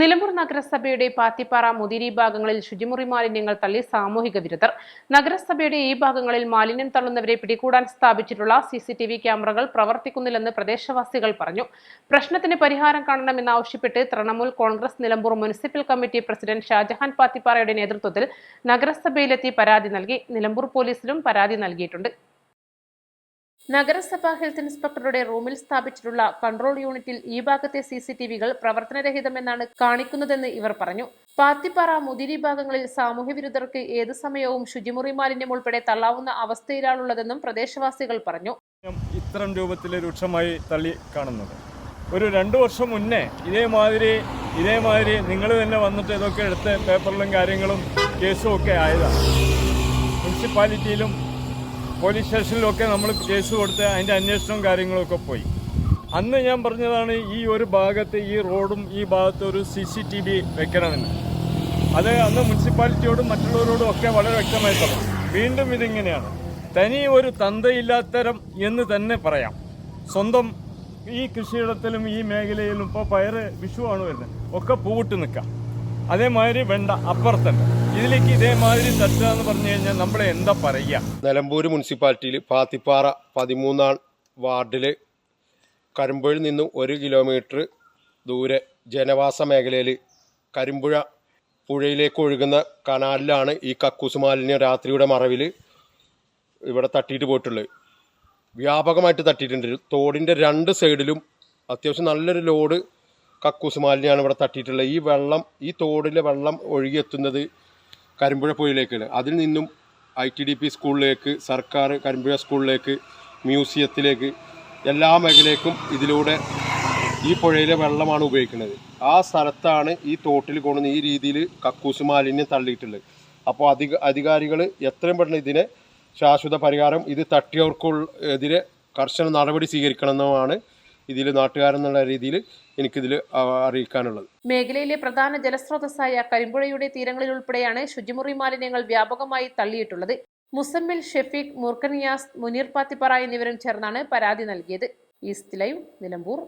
നിലമ്പൂർ നഗരസഭയുടെ പാത്തിപ്പാറ മുതിരി ഭാഗങ്ങളിൽ ശുചിമുറി മാലിന്യങ്ങൾ തള്ളി സാമൂഹിക വിരുദ്ധർ. നഗരസഭയുടെ ഈ ഭാഗങ്ങളിൽ മാലിന്യം തള്ളുന്നവരെ പിടികൂടാൻ സ്ഥാപിച്ചിട്ടുള്ള സി സി ടി വി ക്യാമറകൾ പ്രവർത്തിക്കുന്നില്ലെന്ന് പ്രദേശവാസികൾ പറഞ്ഞു. പ്രശ്നത്തിന് പരിഹാരം കാണണമെന്നാവശ്യപ്പെട്ട് Trinamool Congress Nilambur municipal committee president Shajahan പാത്തിപ്പാറയുടെ നേതൃത്വത്തിൽ നഗരസഭയിലെത്തി പരാതി നൽകി. നിലമ്പൂർ പോലീസിലും പരാതി നൽകിയിട്ടുണ്ട്. നഗരസഭ ഹെൽത്ത് ഇൻസ്പെക്ടറുടെ റൂമിൽ സ്ഥാപിച്ചിട്ടുള്ള കൺട്രോൾ യൂണിറ്റിൽ ഈ ഭാഗത്തെ സി സി ടി വികൾ പ്രവർത്തനരഹിതമെന്നാണ് കാണിക്കുന്നതെന്ന് ഇവർ പറഞ്ഞു. പാത്തിപ്പാറ മുതിരി ഭാഗങ്ങളിൽ സാമൂഹ്യ വിരുദ്ധർക്ക് ഏതു സമയവും ശുചിമുറി മാലിന്യം ഉൾപ്പെടെ തള്ളാവുന്ന അവസ്ഥയിലാണുള്ളതെന്നും പ്രദേശവാസികൾ പറഞ്ഞു. ഇത്തരം രൂപത്തിൽ രൂക്ഷമായി തള്ളി കാണുന്നത്. ഒരു രണ്ട് വർഷം മുന്നേ ഇതേമാതിരി ഇതേമാതിരി നിങ്ങൾ തന്നെ വന്നിട്ട് ഇതൊക്കെ എടുത്ത് പേപ്പറിലും കാര്യങ്ങളും കേസും ഒക്കെ ആയതാണ്. മുനിസിപ്പാലിറ്റിയിലും പോലീസ് സ്റ്റേഷനിലൊക്കെ നമ്മൾ കേസ് കൊടുത്ത് അതിന്റെ അന്വേഷണവും കാര്യങ്ങളൊക്കെ പോയി. അന്ന് ഞാൻ പറഞ്ഞതാണ് ഈ ഒരു ഭാഗത്ത് ഈ റോഡും ഈ ഭാഗത്ത് ഒരു സി സി ടി വി വെക്കണമെന്ന്. അത് അന്ന് മുനിസിപ്പാലിറ്റിയോടും മറ്റുള്ളവരോടും ഒക്കെ വളരെ വ്യക്തമായി പറഞ്ഞു വീണ്ടും ഇതിങ്ങനെയാണ്. തനി ഒരു തന്തയില്ലാത്തരം എന്ന് തന്നെ പറയാം. സ്വന്തം ഈ കൃഷിയിടത്തിലും ഈ മേഖലയിലും ഇപ്പോൾ പയറ് വിഷുവാണ് വരുന്നത്. ഒക്കെ പൂവിട്ട് നിൽക്കാം. അതേമാതിരി വെണ്ട അപ്പുറത്തുണ്ട് ഇതിലേക്ക് ഇതേമാതിരി തട്ടുക എന്ന് പറഞ്ഞു കഴിഞ്ഞാൽ നമ്മളെ എന്താ പറയുക? നിലമ്പൂർ മുനിസിപ്പാലിറ്റിയിൽ പാത്തിപ്പാറ പതിമൂന്നാം വാർഡിൽ കരിമ്പുഴയിൽ നിന്നും ഒരു കിലോമീറ്റർ ദൂരെ ജനവാസ മേഖലയിൽ കരിമ്പുഴ പുഴയിലേക്ക് ഒഴുകുന്ന കനാലിലാണ് ഈ കക്കൂസ് മാലിന്യം രാത്രിയുടെ മറവിൽ ഇവിടെ തട്ടിയിട്ട് പോയിട്ടുള്ളത്. വ്യാപകമായിട്ട് തട്ടിയിട്ടുണ്ട്. തോടിന്റെ രണ്ട് സൈഡിലും അത്യാവശ്യം നല്ലൊരു ലോഡ് കക്കൂസ് മാലിന്യമാണ് ഇവിടെ തട്ടിയിട്ടുള്ളത്. ഈ വെള്ളം ഈ തോടിലെ വെള്ളം ഒഴുകിയെത്തുന്നത് കരിമ്പുഴ പുഴയിലേക്കാണ്. അതിൽ നിന്നും ഐ ടി ഡി പി സ്കൂളിലേക്ക് സർക്കാർ കരിമ്പുഴ സ്കൂളിലേക്ക് മ്യൂസിയത്തിലേക്ക് എല്ലാ മേഖലയ്ക്കും ഇതിലൂടെ ഈ പുഴയിലെ വെള്ളമാണ് ഉപയോഗിക്കുന്നത്. ആ സ്ഥലത്താണ് ഈ തോട്ടിൽ കൊണ്ടുവന്ന് ഈ രീതിയിൽ കക്കൂസ് മാലിന്യം തള്ളിയിട്ടുള്ളത്. അപ്പോൾ അധിക അധികാരികൾ എത്രയും പെട്ടെന്ന് ഇതിനെ ശാശ്വത പരിഹാരം ഇത് തട്ടിയവർക്കുള്ള എതിരെ കർശന നടപടി സ്വീകരിക്കണമെന്നുമാണ് ഇതിൽ നാട്ടുകാരെന്നുള്ള രീതിയിൽ എനിക്കിതിൽ അറിയിക്കാനുള്ളത്. മേഖലയിലെ പ്രധാന ജലസ്രോതസ്സായ കരിമ്പുഴയുടെ തീരങ്ങളിൽ ഉൾപ്പെടെയാണ് ശുചിമുറി മാലിന്യങ്ങൾ വ്യാപകമായി തള്ളിയിട്ടുള്ളത്. മുസമ്മിൽ ഷെഫീഖ് മുർക്കനിയാസ് മുനീർ പാത്തിപ്പറ എന്നിവരും ചേർന്നാണ് പരാതി നൽകിയത്. East live Nilambur.